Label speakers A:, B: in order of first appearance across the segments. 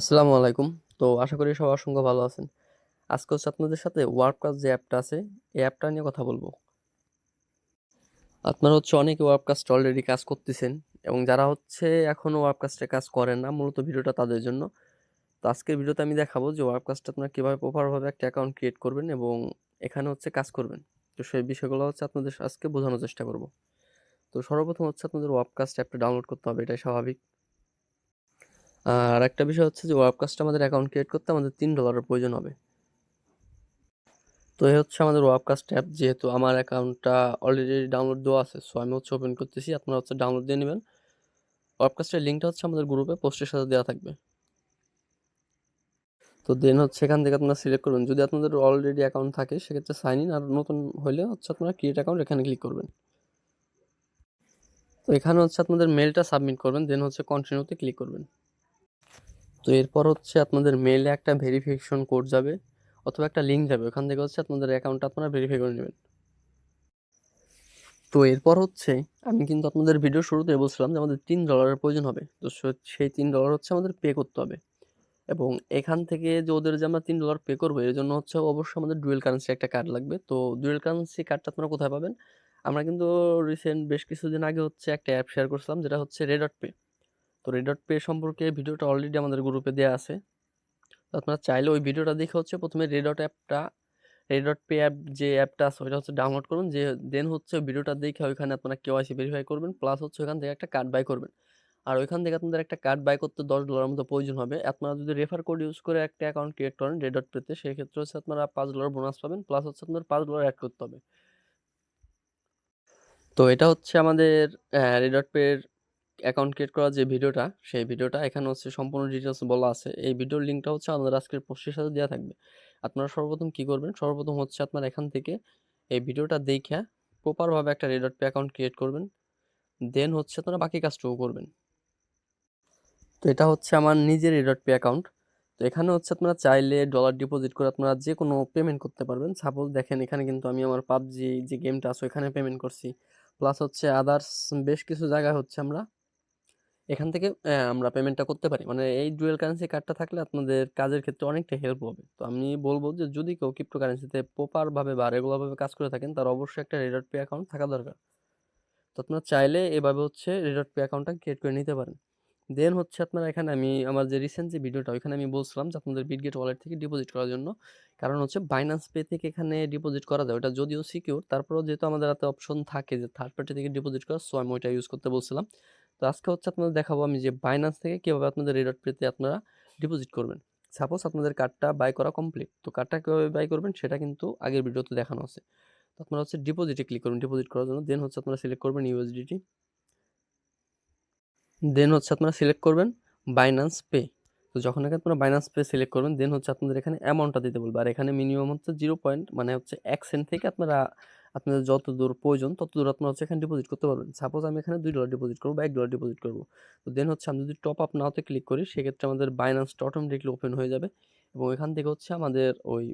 A: আসসালামু আলাইকুম। তো আশা করি সবাই অসংখ্য ভালো আছেন। আজকে হচ্ছে আপনাদের সাথে ওয়ার্ককাজ যে অ্যাপটা আছে, এই অ্যাপটা নিয়ে কথা বলব আপনারা হচ্ছে অনেকে ওয়ার্ককাজটা অলরেডি কাজ করতেছেন এবং যারা হচ্ছে এখনও ওয়ার্ককাজটা কাজ করেন না, মূলত ভিডিওটা তাদের জন্য। তো আজকের ভিডিওতে আমি দেখাবো যে ওয়ার্ককাজটা আপনারা কীভাবে প্রপারভাবে একটা অ্যাকাউন্ট ক্রিয়েট করবেন এবং এখানে হচ্ছে কাজ করবেন। তো সেই বিষয়গুলো হচ্ছে আপনাদের আজকে বোঝানোর চেষ্টা করব। তো সর্বপ্রথম হচ্ছে আপনাদের ওয়ার্ককাস্ট অ্যাপটা ডাউনলোড করতে হবে, এটাই স্বাভাবিক। আর একটা বিষয় হচ্ছে যে ওয়ার্ককাস্টে আমাদের অ্যাকাউন্ট ক্রিয়েট করতে আমাদের তিন ডলারের প্রয়োজন হবে। তো এই হচ্ছে আমাদের ওয়ার্ককাস্ট অ্যাপ যেহেতু আমার অ্যাকাউন্টটা অলরেডি ডাউনলোড দেওয়া আছে সো আমি হচ্ছে ওপেন করতেছি, আপনারা হচ্ছে ডাউনলোড দিয়ে নেবেন। ওয়ার্ককাস্টের লিঙ্কটা হচ্ছে আমাদের গ্রুপে পোস্টের সাথে দেওয়া থাকবে। তো দেন হচ্ছে এখান থেকে আপনারা সিলেক্ট করবেন। যদি আপনাদের অলরেডি অ্যাকাউন্ট থাকে, সেক্ষেত্রে সাইন ইন আর নতুন হলে হচ্ছে আপনারা ক্রিয়েট অ্যাকাউন্ট এখানে ক্লিক করবেন। তো এখানে হচ্ছে আপনাদের মেলটা সাবমিট করবেন দেন হচ্ছে কন্টিনিউতে ক্লিক করবেন। তো এরপর হচ্ছে আপনাদের মেলে একটা ভেরিফিকেশন কোড যাবে অথবা একটা লিঙ্ক যাবে। ওখান থেকে হচ্ছে আপনাদের অ্যাকাউন্টটা আপনারা ভেরিফাই করে নেবেন। তো এরপর হচ্ছে আমি কিন্তু আপনাদের ভিডিও শুরুতে বলছিলাম যে আমাদের তিন ডলারের প্রয়োজন হবে। তো সেই তিন ডলার হচ্ছে আমাদের পে করতে হবে। এবং এখান থেকে যে ওদের যে আমরা তিন ডলার পে করব, এর জন্য হচ্ছে অবশ্যই আমাদের ডুয়েল কারেন্সি একটা কার্ড লাগবে। তো ডুয়েল কারেন্সি কার্ডটা আপনারা কোথায় পাবেন? আমরা কিন্তু রিসেন্ট বেশ কিছুদিন আগে হচ্ছে একটা অ্যাপ শেয়ার করছিলাম, যেটা হচ্ছে রেডট পে তো রেডট পে সম্পর্কে ভিডিওটা অলরেডি আমাদের গ্রুপে দেওয়া আছে। তো আপনারা চাইলে ওই ভিডিওটা দেখে হচ্ছে প্রথমে রেডট অ্যাপটা রেডট পে অ্যাপ যে অ্যাপটা আছে ওইটা হচ্ছে ডাউনলোড করুন। যে দেন হচ্ছে ভিডিওটা দেখে ওইখানে আপনারা কেওয়াইসি ভেরিফাই করবেন প্লাস হচ্ছে ওইখান থেকে একটা কার্ড বাই করবেন। আর ওইখান থেকে আপনাদের একটা কার্ড বাই করতে দশ ডলারের মতো প্রয়োজন হবে। আপনারা যদি রেফার কোড ইউজ করে একটা অ্যাকাউন্ট ক্রিয়েট করেন রেডট পেতে সেক্ষেত্রে হচ্ছে আপনারা পাঁচ ডলার বোনাস পাবেন প্লাস হচ্ছে আপনার পাঁচ ডলার অ্যাড করতে হবে। তো এটা হচ্ছে আমাদের রেডট পের অ্যাকাউন্ট ক্রিয়েট করার যে ভিডিওটা, সেই ভিডিওটা এখানে হচ্ছে সম্পূর্ণ ডিটেলস বলা আছে। এই ভিডিওর লিঙ্কটা হচ্ছে আমাদের আজকের পোস্টের সাথে দেওয়া থাকবে। আপনারা সর্বপ্রথম কি করবেন? সর্বপ্রথম হচ্ছে আপনার এখান থেকে এই ভিডিওটা দেখে প্রপারভাবে একটা রেডট পে অ্যাকাউন্ট ক্রিয়েট করবেন। দেন হচ্ছে আপনারা বাকি কাজটুকু করবেন। তো এটা হচ্ছে আমার নিজের রেডট পে অ্যাকাউন্ট তো এখানে হচ্ছে আপনারা চাইলে ডলার ডিপোজিট করে আপনারা যে কোনো পেমেন্ট করতে পারবেন। সাপোজ দেখেন এখানে কিন্তু আমি আমার পাবজি যে গেমটা আছে ওখানে পেমেন্ট করছি। প্লাস হচ্ছে আদার্স বেশ কিছু জায়গায় হচ্ছে আমরা এখান থেকে আমরা পেমেন্টটা করতে পারি। মানে এই ডুয়েল কারেন্সি কার্ডটা থাকলে আপনাদের কাজের ক্ষেত্রে অনেকটা হেল্প হবে। তো আমি বলব যে, যদি কেউ ক্রিপ্টো কারেন্সিতে প্রপারভাবে বা রেগুলারভাবে কাজ করে থাকেন, তার অবশ্যই একটা রেডট পে অ্যাকাউন্ট থাকা দরকার। তো আপনারা চাইলে এভাবে হচ্ছে রেডট পে অ্যাকাউন্টটা ক্রিয়েট করে নিতে পারেন। দেন হচ্ছে আপনারা এখানে আমি, আমার যে রিসেন্ট যে ভিডিওটা, ওইখানে আমি বলছিলাম যে, আপনাদের বিটগেট ওয়ালেট থেকে ডিপোজিট করার জন্য। কারণ হচ্ছে বাইন্যান্স পে থেকে এখানে ডিপোজিট করা যায় ওটা যদিও সিকিউর তারপরেও যেহেতু আমাদের হাতে অপশন থাকে যে থার্ড পার্টি থেকে ডিপোজিট করা সো আমি ওইটা ইউজ করতে বলছিলাম। তো আজকে হচ্ছে আপনাদের দেখাবো আমি যে বাইন্যান্স থেকে কীভাবে আপনাদের রেডট পেতে আপনারা ডিপোজিট করবেন। সাপোজ আপনাদের কার্ডটা বাই করা কমপ্লিট তো কার্ডটা কীভাবে বাই করবেন সেটা কিন্তু আগের ভিডিওতে দেখানো আছে। তো আপনারা হচ্ছে ডিপোজিটে ক্লিক করবেন ডিপোজিট করার জন্য দেন হচ্ছে আপনারা সিলেক্ট করবেন ইউএসডিটি দেন হচ্ছে আপনারা সিলেক্ট করবেন বাইন্যান্স পে তো যখন এখানে আপনারা বাইন্যান্স পে সিলেক্ট করবেন দেন হচ্ছে আপনাদের এখানে অ্যামাউন্টটা দিতে বলবে। আর এখানে মিনিমাম হচ্ছে জিরো পয়েন্ট মানে হচ্ছে এক সেন্ট থেকে আপনারা আপনাদের যত দূর প্রয়োজন, তত দূর আপনারা হচ্ছে এখানে ডিপোজিট করতে পারবেন। সাপোজ আমি এখানে দুই ডলার ডিপোজিট করব বা এক ডলার ডিপোজিট করব। তো দেন হচ্ছে আমি যদি টপ আপ নাওতে ক্লিক করি, সেক্ষেত্রে আমাদের বাইন্যান্সটা অটোমেটিকলি ওপেন হয়ে যাবে এবং এখান থেকে হচ্ছে আমাদের ওই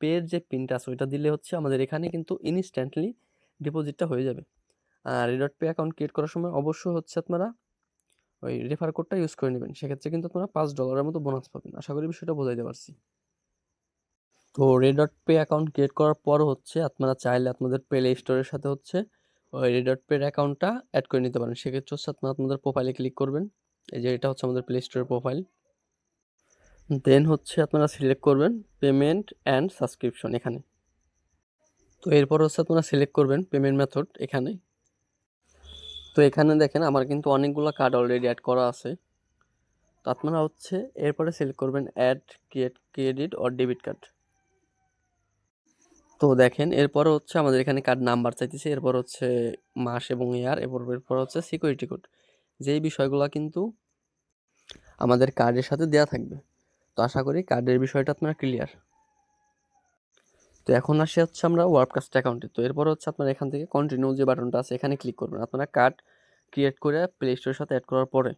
A: পের যে পিনটা আছে, ওইটা দিলে হচ্ছে আমাদের এখানে কিন্তু ইনস্ট্যান্টলি ডিপোজিটটা হয়ে যাবে। আর রিডট পে অ্যাকাউন্ট ক্রিয়েট করার সময় অবশ্যই হচ্ছে আপনারা ওই রেফার কোডটা ইউজ করে নেবেন। সেক্ষেত্রে কিন্তু আপনারা পাঁচ ডলারের মতো বোনাস পাবেন। আশা করি বিষয়টা বোঝাইতে পারছি। তো রেডট পে অ্যাকাউন্ট ক্রিয়েট করার পর হচ্ছে আপনারা চাইলে আপনাদের প্লে স্টোরের সাথে হচ্ছে ওই রেডট পের অ্যাকাউন্টটা অ্যাড করে নিতে পারেন। সেক্ষেত্রে হচ্ছে আপনারা আপনাদের প্রোফাইলে ক্লিক করবেন। এই যে এটা হচ্ছে আমাদের প্লে স্টোরের প্রোফাইল দেন হচ্ছে আপনারা সিলেক্ট করবেন পেমেন্ট অ্যান্ড সাবস্ক্রিপশন এখানে। তো এরপর হচ্ছে আপনারা সিলেক্ট করবেন পেমেন্ট মেথড এখানে। তো এখানে দেখেন আমার কিন্তু অনেকগুলো কার্ড অলরেডি অ্যাড করা আছে। তো আপনারা হচ্ছে এরপরে সিলেক্ট করবেন add create credit or debit card তো দেখেন, এরপর হচ্ছে আমাদের এখানে কার্ড নাম্বার চাইতেছে, এরপর হচ্ছে মাস এবং ইয়ার এরপর এরপর হচ্ছে সিকিউরিটি কোড যেই বিষয়গুলো কিন্তু আমাদের কার্ডের সাথে দেওয়া থাকবে। তো আশা করি কার্ডের বিষয়টা আপনারা ক্লিয়ার তো এখন আসি হচ্ছে আমরা ওয়ার্ককাস্ট অ্যাকাউন্টে তো এরপর হচ্ছে আপনার এখান থেকে কন্টিনিউ যে বাটনটা আছে, এখানে ক্লিক করবেন। আপনারা কার্ড ক্রিয়েট করে প্লে স্টোরের সাথে অ্যাড করার পরে।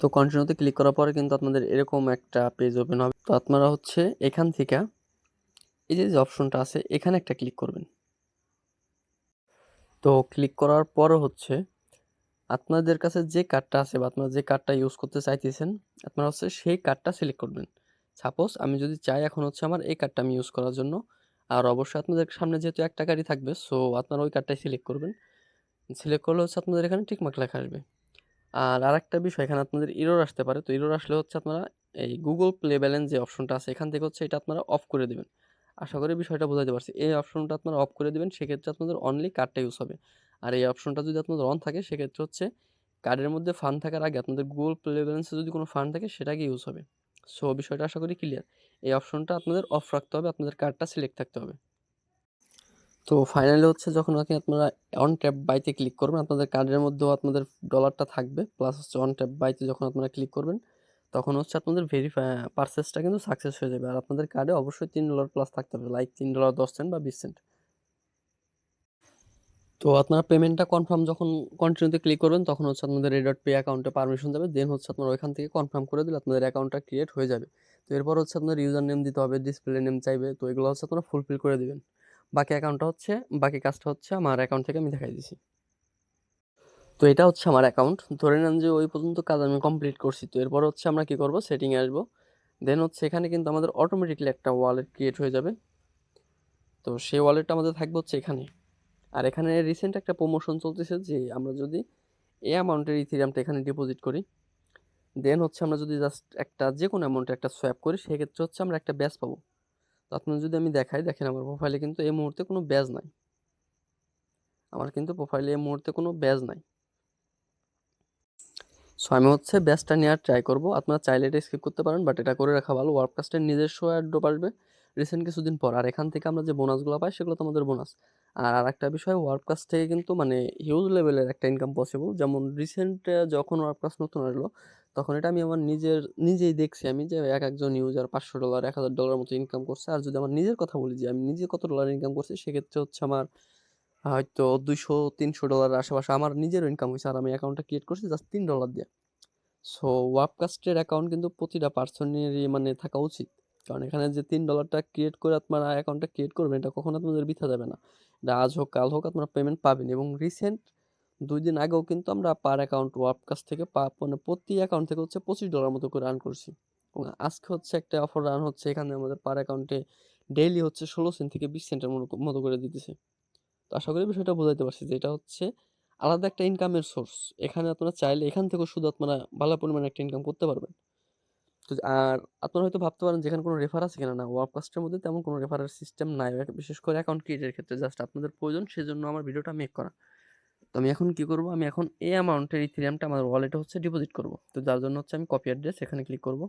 A: তো কন্টিনিউতে ক্লিক করার পরে কিন্তু আপনাদের এরকম একটা পেজ ওপেন হবে। তো আপনারা হচ্ছে এখান থেকে এই যে যে অপশনটা আছে, এখানে একটা ক্লিক করবেন। তো ক্লিক করার পরও হচ্ছে, আপনাদের কাছে যে কার্ডটা আছে বা আপনারা যে কার্ডটা ইউজ করতে চাইতেছেন, আপনারা হচ্ছে সেই কার্ডটা সিলেক্ট করবেন। সাপোজ আমি যদি চাই এখন হচ্ছে আমার এই কার্ডটা আমি ইউজ করার জন্য, আর অবশ্যই আপনাদের সামনে যেহেতু একটা গাড়ি থাকবে সো আপনারা ওই কার্ডটাই সিলেক্ট করবেন। সিলেক্ট করলে হচ্ছে আপনাদের এখানে টিকমার্ক লেখা আসবে। আর আরেকটা বিষয়, এখানে আপনাদের ইরোর আসতে পারে, তো ইরোর আসলে হচ্ছে আপনারা এই গুগল প্লে ব্যালেন্স যে অপশনটা আছে, এখান থেকে হচ্ছে এটা আপনারা অফ করে দেবেন। আশা করি বিষয়টা বোঝাতে পারছি। এই অপশনটা আপনারা অফ করে দেবেন, সেক্ষেত্রে আপনাদের অনলি কার্ডটা ইউজ হবে। আর এই অপশনটা যদি আপনাদের অন থাকে, সেক্ষেত্রে হচ্ছে কার্ডের মধ্যে ফান্ড থাকার আগে আপনাদের গুগল প্লে ব্যালেন্সে যদি কোনো ফান্ড থাকে, সেটাকে ইউজ হবে। সো বিষয়টা আশা করি ক্লিয়ার এই অপশনটা আপনাদের অফ রাখতে হবে, আপনাদের কার্ডটা সিলেক্ট থাকতে হবে। তো ফাইনালি হচ্ছে যখন নাকি আপনারা অন ট্যাপ বাইতে ক্লিক করবেন, আপনাদের কার্ডের মধ্যেও আপনাদের ডলারটা থাকবে প্লাস হচ্ছে অন ট্যাপ বাইতে যখন আপনারা ক্লিক করবেন তখন হচ্ছে আপনাদের ভেরিফাই পারচেসটা কিন্তু সাকসেস হয়ে যাবে। আর আপনাদের কার্ডে অবশ্যই তিন ডলার প্লাস থাকতে হবে। লাইক তিন ডলার দশ সেন্ট বা বিশ সেন্ট তো আপনারা পেমেন্টটা কনফার্ম যখন কন্টিনিউতে ক্লিক করবেন, তখন হচ্ছে আপনাদের রেডট পে অ্যাকাউন্টে পারমিশন যাবে দেন হচ্ছে আপনারা ওইখান থেকে কনফার্ম করে দিলে আপনাদের অ্যাকাউন্টটা ক্রিয়েট হয়ে যাবে। তো এরপর হচ্ছে আপনার ইউজার নেম দিতে হবে ডিসপ্লে নেম চাইবে। তো এগুলো হচ্ছে আপনারা ফুলফিল করে দেবেন। বাকি অ্যাকাউন্টটা হচ্ছে, বাকি কাজটা হচ্ছে আমার অ্যাকাউন্ট থেকে আমি দেখাই দিছি। তো এটা হচ্ছে আমার অ্যাকাউন্ট ধরে নেন যে ওই পর্যন্ত কাজ আমি কমপ্লিট করছি। তো এরপর হচ্ছে আমরা কি করব? সেটিংয়ে আসব। দেন হচ্ছে এখানে কিন্তু আমাদের অটোমেটিকলি একটা ওয়ালেট ক্রিয়েট হয়ে যাবে। তো সেই ওয়ালেটটা আমাদের থাকবে হচ্ছে এখানে। আর এখানে রিসেন্ট একটা প্রমোশন চলতেছে যে আমরা যদি এই অ্যামাউন্টের ইথিরিয়ামটা এখানে ডিপোজিট করি দেন হচ্ছে আমরা যদি জাস্ট একটা যে কোনো অ্যামাউন্টে একটা সোয়াপ করি, সেক্ষেত্রে হচ্ছে আমরা একটা ব্যাচ পাবো। তো আপনার যদি আমি দেখাই, দেখেন আমার প্রোফাইলে কিন্তু এই মুহূর্তে কোনো ব্যাজ নাই। আমার কিন্তু প্রোফাইলে এই মুহূর্তে কোনো ব্যাজ নাই। সো আমি হচ্ছে ব্যাচটা নেওয়ার ট্রাই করব। আপনারা চাইলে এটা স্কিপ করতে পারেন বাট এটা করে রাখা ভালো। ওয়ার্ককাস্টের নিজস্ব অ্যাড্রপ আসবে রিসেন্ট কিছুদিন পর। আর এখান থেকে আমরা যে বোনাসগুলো পাই, সেগুলো তো আমাদের বোনাস আর আরেকটা বিষয় ওয়ার্ককাস্ট থেকে কিন্তু মানে হিউজ লেভেলের একটা ইনকাম পসিবল যেমন রিসেন্ট যখন ওয়ার্ককাস্ট নতুন আসলো, তখন এটা আমি আমার নিজের, নিজেই দেখছি আমি যে এক একজন ইউজার পাঁচশো ডলার এক হাজার ডলার মতো ইনকাম করছে। আর যদি আমার নিজের কথা বলি যে আমি নিজে কত ডলার ইনকাম করছি, সেক্ষেত্রে হচ্ছে আমার হয়তো দুইশো, তিনশো ডলার আশেপাশে আমার নিজেরও ইনকাম হয়েছে আর আমি অ্যাকাউন্টটা ক্রিয়েট করছি জাস্ট তিন ডলার দিয়ে। সো ওয়াবকাস্টের অ্যাকাউন্ট কিন্তু প্রতিটা পার্সনেরই মানে থাকা উচিত। কারণ এখানে যে তিন ডলারটা ক্রিয়েট করে আপনারা অ্যাকাউন্টটা ক্রিয়েট করবেন, এটা কখনো আপনাদের বৃথা যাবে না। এটা আজ হোক, কাল হোক আপনারা পেমেন্ট পাবেন এবং রিসেন্ট দুই দিন আগেও কিন্তু আমরা পার অ্যাকাউন্ট ওয়াবকাস্ট থেকে পা মানে প্রতি অ্যাকাউন্ট থেকে হচ্ছে পঁচিশ ডলার মতো করে রান করছি। এবং আজকে হচ্ছে একটা অফার রান হচ্ছে, এখানে আমাদের পার অ্যাকাউন্টে ডেইলি হচ্ছে ষোলো সেন্ট থেকে বিশ সেন্টের মতো করে দিতেছে। তো আশা করি বিষয়টা বোঝাতে পারছি যে এটা হচ্ছে আলাদা একটা ইনকামের সোর্স এখানে আপনারা চাইলে এখান থেকেও শুধু আপনারা ভালো পরিমাণে একটা ইনকাম করতে পারবেন। তো আর আপনারা হয়তো ভাবতে পারেন যেখানে কোনো রেফার আছে কিনা? না ওয়ার্ককাস্টের মধ্যে তেমন কোনো রেফারের সিস্টেম নাই। বিশেষ করে অ্যাকাউন্ট ক্রিয়েটের ক্ষেত্রে জাস্ট আপনাদের প্রয়োজন, সেজন্য আমার ভিডিওটা মেক করা। তো আমি এখন কি করব? আমি এখন এই অ্যামাউন্টের ইথিরিয়ামটা আমার ওয়ালেটে হচ্ছে ডিপোজিট করব। তো যার জন্য হচ্ছে আমি কপি অ্যাড্রেস এখানে ক্লিক করব।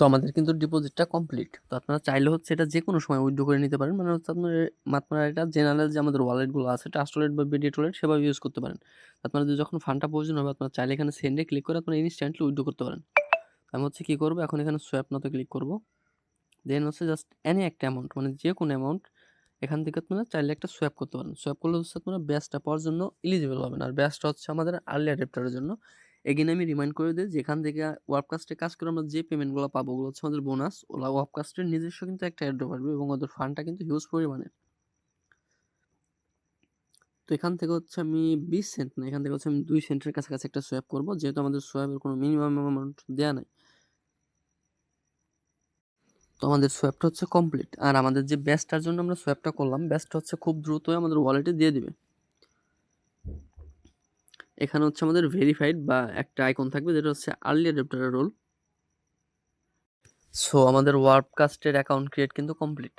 A: তো আমাদের কিন্তু ডিপোজিটটা কমপ্লিট তো আপনারা চাইলে হচ্ছে এটা যে কোনো সময় উইথড্র করে নিতে পারেন। মানে হচ্ছে আপনার আপনারা এটা জেনারেল যে আমাদের ওয়ালেটগুলো আছে ট্রাস্ট ওয়ালেট বা বিডিএট ওয়ালেট সেভাবে ইউজ করতে পারেন। আপনাদের যখন ফান্ডটা প্রয়োজন হবে, আপনারা চাইলে এখানে সেন্ডে ক্লিক করে আপনারা ইনস্ট্যান্টলি উইথড্র করতে পারেন। আমি হচ্ছে কী করব? এখন এখানে সোয়াপ নাতে ক্লিক করব। দেন হচ্ছে জাস্ট এনি একটা অ্যামাউন্ট মানে যে কোনো অ্যামাউন্ট এখান থেকে আপনারা চাইলে একটা সোয়াপ করতে পারেন। সোয়াপ করলে হচ্ছে আপনারা ব্যাসটা পাওয়ার জন্য এলিজিবল হবেন। আর ব্যাসটা হচ্ছে আমাদের আর্লি অ্যাডাপ্টারের জন্য। এগেন আমি রিমাইন্ড করে দিই যেখান থেকে ওয়ার্ককাস্টে কাজ করে আমরা যে পেমেন্টগুলো পাবো ওগুলো হচ্ছে আমাদের বোনাস ওলা ওয়ার্ককাস্টের নিজস্ব কিন্তু একটা অ্যাড্রপ আসবে এবং ওদের ফান্ডটা কিন্তু হিউজ পরিমাণের। তো এখান থেকে হচ্ছে আমি বিশ সেন্ট না, এখান থেকে হচ্ছে আমি দুই সেন্টের কাছাকাছি একটা সোয়াপ করব, যেহেতু আমাদের সোয়াপের কোনো মিনিমাম অ্যামাউন্ট দেওয়া নাই। তো আমাদের সোয়াপটা হচ্ছে কমপ্লিট আর আমাদের যে ব্যাসটার জন্য আমরা সোয়াপটা করলাম ব্যাসটা হচ্ছে খুব দ্রুতই আমাদের ওয়ালেটে দিয়ে দিবে। এখানে হচ্ছে আমাদের ভেরিফাইড বা একটা আইকন থাকবে যেটা হচ্ছে আর্লি অ্যাডাপ্টারের রোল সো আমাদের ওয়ার্ককাস্টের অ্যাকাউন্ট ক্রিয়েট কিন্তু কমপ্লিট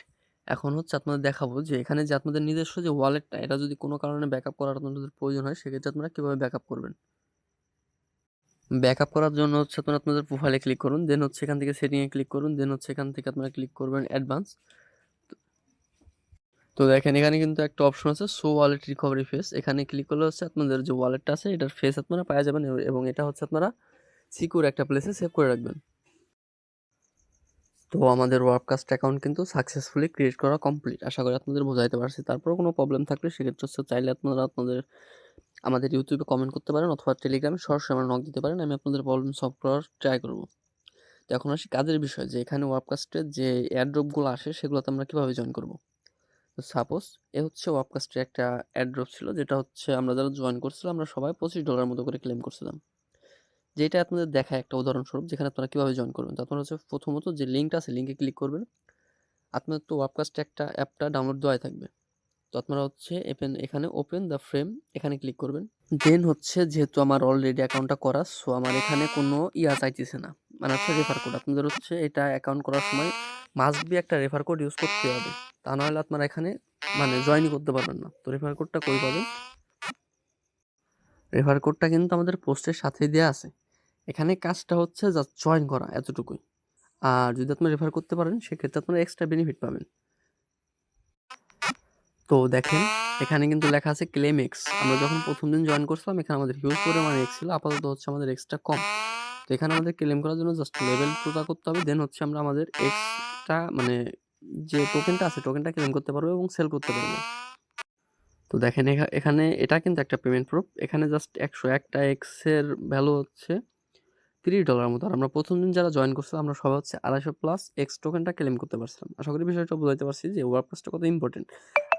A: এখন হচ্ছে আপনাদের দেখাবো যে এখানে যে আপনাদের নিজস্ব যে ওয়ালেটটা এটা যদি কোনো কারণে ব্যাকআপ করার আপনাদের প্রয়োজন হয়, সেক্ষেত্রে আপনারা কীভাবে ব্যাকআপ করবেন? ব্যাকআপ করার জন্য হচ্ছে আপনারা আপনাদের প্রোফাইলে ক্লিক করুন দেন হচ্ছে এখান থেকে সেটিংয়ে ক্লিক করুন দেন হচ্ছে এখান থেকে আপনারা ক্লিক করবেন অ্যাডভান্স তো দেখেন, এখানে কিন্তু একটা অপশন আছে সো ওয়ালেট রিকভারি ফেস এখানে ক্লিক করলে হচ্ছে আপনাদের যে ওয়ালেটটা আছে, এটার ফেস আপনারা পাওয়া যাবেন এবং এটা হচ্ছে আপনারা সিকিউর একটা প্লেসে সেভ করে রাখবেন। তো আমাদের ওয়ার্ককাস্ট অ্যাকাউন্ট কিন্তু সাকসেসফুলি ক্রিয়েট করা কমপ্লিট আশা করি আপনাদের বোঝাইতে পারছি। তারপর কোনো প্রবলেম থাকলে সেক্ষেত্রে হচ্ছে চাইলে আপনারা আপনাদের, আমাদের ইউটিউবে কমেন্ট করতে পারেন অথবা টেলিগ্রামে সরাসরি আমার নক দিতে পারেন, আমি আপনাদের প্রবলেম সলভ করার ট্রাই করব। তো এখন আসি কাজের বিষয়, যে এখানে ওয়ার্ককাস্টের যে এয়ারড্রপগুলো আসে, সেগুলোতে আমরা কীভাবে জয়েন করব? তো সাপোজ এ হচ্ছে ওয়াবকাস্টের একটা অ্যাড্রপ ছিল, যেটা হচ্ছে আমরা যারা জয়েন করছিলাম, আমরা সবাই পঁচিশ ডলার মতো করে ক্লেম করছিলাম। যেটা আপনাদের দেখা একটা উদাহরণস্বরূপ, যেখানে আপনারা কীভাবে জয়েন করবেন। তো আপনারা হচ্ছে প্রথমত যে লিঙ্কটা আছে লিঙ্কে ক্লিক করবেন। আপনার তো ওয়াবকাস্ট একটা অ্যাপটা ডাউনলোড দেওয়াই থাকবে। তো আপনারা হচ্ছে এপেন এখানে ওপেন দ্য ফ্রেম এখানে ক্লিক করবেন। দেন হচ্ছে যেহেতু আমার অলরেডি অ্যাকাউন্টটা করা সো আমার এখানে কোনো ইয়া চাইতেছে না। মানে হচ্ছে রেফার কোড আপনাদের হচ্ছে এটা অ্যাকাউন্ট করার সময় মাস্ট বি একটা রেফার কোড ইউজ করতে হবে। তা নাহলে আপনারা এখানে মানে জয়েনই করতে পারবেন না। তো রেফার কোডটা কই পাবেন? রেফার কোডটা কিন্তু আমাদের পোস্টের সাথেই দেওয়া আছে। এখানে কাজটা হচ্ছে জাস্ট জয়েন করা, এতটুকুই। আর যদি আপনারা রেফার করতে পারেন, সেক্ষেত্রে আপনারা এক্সট্রা বেনিফিট পাবেন। তো দেখেন, এখানে কিন্তু লেখা আছে ক্লেম এক্স আমরা যখন প্রথম দিন জয়েন করছিলাম, এখানে আমাদের হিউজ পরিমাণে এক্স ছিল, আপাতত হচ্ছে আমাদের এক্সটা কম। তো এখানে আমাদের ক্লেম করার জন্য জাস্ট লেভেল পুরা করতে হবে দেন হচ্ছে আমরা আমাদের এক্সটা মানে যে টোকেনটা আছে টোকেনটা ক্লেম করতে পারব এবং সেল করতে পারব। তো দেখেন, এখা- এখানে এটা কিন্তু একটা পেমেন্ট প্রুফ এখানে জাস্ট একশো একটা এক্সের ভ্যালু হচ্ছে। তিরিশ ডলার মতো। আর আমরা প্রথম দিন যারা জয়েন করছিলাম, আমরা সবাই হচ্ছে আড়াইশো প্লাস এক্স টোকেনটা ক্লেম করতে পারছিলাম। আশা করি বিষয়টা বুঝাইতে পারছি যে ওয়ার্কপ্লেসটা কত ইম্পর্টেন্ট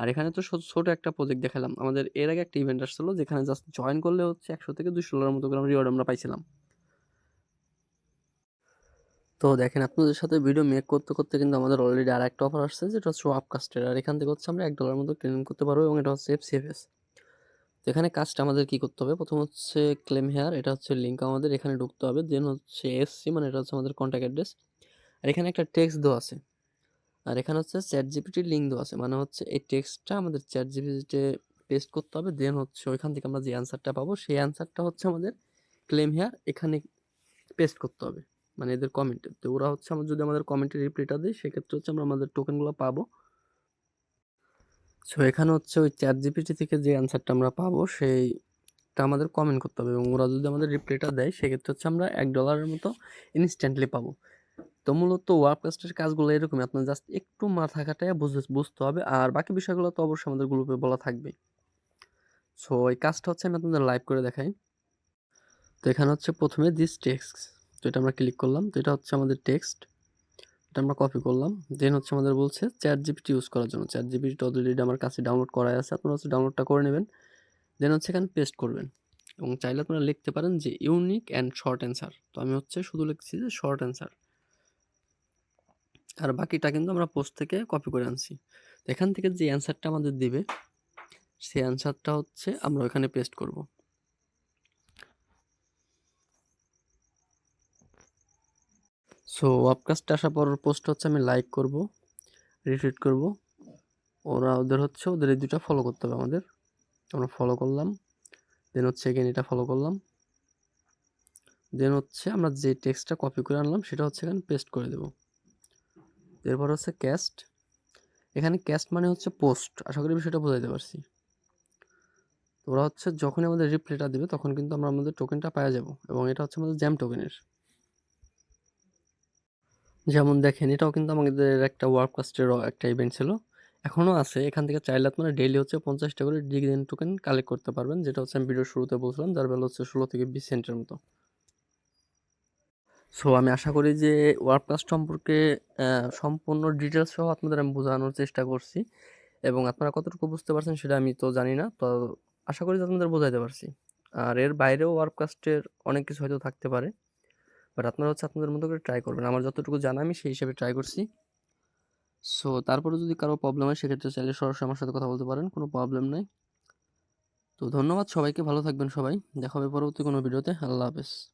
A: আর এখানে তো ছোট একটা প্রজেক্ট দেখালাম। আমাদের এর আগে একটা ইভেন্ট আসছিল যেখানে জাস্ট জয়েন করলে হচ্ছে একশো থেকে দুশো ডলার মতো করে রিওয়ার্ড আমরা পাইছিলাম। তো দেখেন, আপনাদের সাথে ভিডিও মেক করতে করতে কিন্তু আমাদের অলরেডি আর একটা অফার আসছে, যেটা হচ্ছে আপকাস্টের আর এখান থেকে হচ্ছে আমরা এক ডলার মতো ক্লেম করতে পারব এবং এটা হচ্ছে এফসিএফএস তো এখানে কাজটা আমাদের কি করতে হবে? প্রথম হচ্ছে ক্লেম হেয়ার এটা হচ্ছে লিঙ্ক আমাদের এখানে ঢুকতে হবে। দেন হচ্ছে এসসি মানে এটা হচ্ছে আমাদের কন্ট্যাক্ট অ্যাড্রেস আর এখানে একটা টেক্সট দেওয়া আছে। আর এখানে হচ্ছে চ্যাট জিপিটির লিঙ্ক দেওয়া আছে। মানে হচ্ছে এই টেক্সটটা আমাদের চ্যাট জিপিটিতে পেস্ট করতে হবে। দেন হচ্ছে ওইখান থেকে আমরা যে অ্যান্সারটা পাবো, সেই অ্যান্সারটা হচ্ছে আমাদের ক্লেম হেয়ার এখানে পেস্ট করতে হবে। মানে এদের কমেন্টে তো ওরা হচ্ছে আমার যদি আমাদের কমেন্টে রিপ্লাইটা দেয়, সেক্ষেত্রে হচ্ছে আমরা আমাদের টোকেনগুলো পাবো। সো এখানে হচ্ছে ওই চ্যাট জিপিটি থেকে যে অ্যান্সারটা আমরা পাবো, সেইটা আমাদের কমেন্ট করতে হবে এবং ওরা যদি আমাদের রিপ্লাইটা দেয়, সেক্ষেত্রে হচ্ছে আমরা এক ডলারের মতো ইনস্ট্যান্টলি পাবো। তো মূলত ওয়ার্কপ্লেসের কাজগুলো এরকমই, আপনার জাস্ট একটু মাথা খাটায় বুঝে, বুঝতে হবে। আর বাকি বিষয়গুলো তো অবশ্যই আমাদের গ্রুপে বলা থাকবে সো এই কাজটা হচ্ছে আমি আপনাদের লাইভ করে দেখাই। তো এখানে হচ্ছে প্রথমে দিস টেক্সট তো এটা আমরা ক্লিক করলাম। তো এটা হচ্ছে আমাদের টেক্সট এটা আমরা কপি করলাম। দেন হচ্ছে আমাদের বলছে চ্যাট জিপিটি ইউজ করার জন্য। চ্যাট জিপিটি অলরেডি আমার কাছে ডাউনলোড করাই আছে, আপনারা হচ্ছে ডাউনলোডটা করে নেবেন। দেন হচ্ছে এখানে পেস্ট করবেন। এবং চাইলে আপনারা লিখতে পারেন যে ইউনিক অ্যান্ড শর্ট অ্যান্সার তো আমি হচ্ছে শুধু লিখছি যে শর্ট অ্যান্সার আর বাকিটা কিন্তু আমরা পোস্ট থেকে কপি করে আনছি। এখান থেকে যে অ্যান্সারটা আমাদের দিবে, সেই অ্যান্সারটা হচ্ছে আমরা ওখানে পেস্ট করব। সো ওয়াবকাস্টে আসার পর পোস্ট হচ্ছে আমি লাইক করব রিটুইট করব। ওরা ওদের হচ্ছে ওদের এই দুটা ফলো করতে হবে আমাদের। আমরা ফলো করলাম দেন হচ্ছে এগেন এটা ফলো করলাম। দেন হচ্ছে আমরা যে টেক্সটটা কপি করে আনলাম, সেটা হচ্ছে এখানে পেস্ট করে দেব। এরপর হচ্ছে ক্যাস্ট এখানে ক্যাস্ট মানে হচ্ছে পোস্ট আশা করি বিষয়টা বোঝাইতে পারছি। ওরা হচ্ছে যখনই আমাদের রিপ্লাইটা দেবে, তখন কিন্তু আমরা আমাদের টোকেনটা পাওয়া যাব। এবং এটা হচ্ছে আমাদের জ্যাম টোকেনের যেমন দেখেন, এটাও কিন্তু আমাদের একটা ওয়ার্ককাস্টের একটা ইভেন্ট ছিল। এখনও আছে, এখান থেকে চাইলে আপনারা ডেইলি হচ্ছে পঞ্চাশটা করে ডিগ্রিন টোকেন কালেক্ট করতে পারবেন, যেটা হচ্ছে আমি ভিডিওর শুরুতে বলছিলাম, যার বেলা হচ্ছে ষোলো থেকে বিশ সেন্টের মতো। সো আমি আশা করি যে ওয়ার্ককাস্ট সম্পর্কে সম্পূর্ণ ডিটেলস সহ আপনাদের আমি বোঝানোর চেষ্টা করছি এবং আপনারা কতটুকু বুঝতে পারছেন সেটা আমি তো জানি না, তো আশা করি যে আপনাদের বোঝাইতে পারছি। আর এর বাইরেও ওয়ার্ককাস্টের অনেক কিছু হয়তো থাকতে পারে। বাট আপনারা হচ্ছে আপনাদের মতো করে ট্রাই করবেন। আমার যতটুকু জানা, আমি সেই হিসাবে ট্রাই করছি। সো তারপরে যদি কারও প্রবলেম হয়, সেক্ষেত্রে চাইলে সরাসরি আমার সাথে কথা বলতে পারেন, কোনো প্রবলেম নেই। তো ধন্যবাদ সবাইকে, ভালো থাকবেন সবাই। দেখা হবে পরবর্তী কোনো ভিডিওতে আল্লাহ হাফেজ।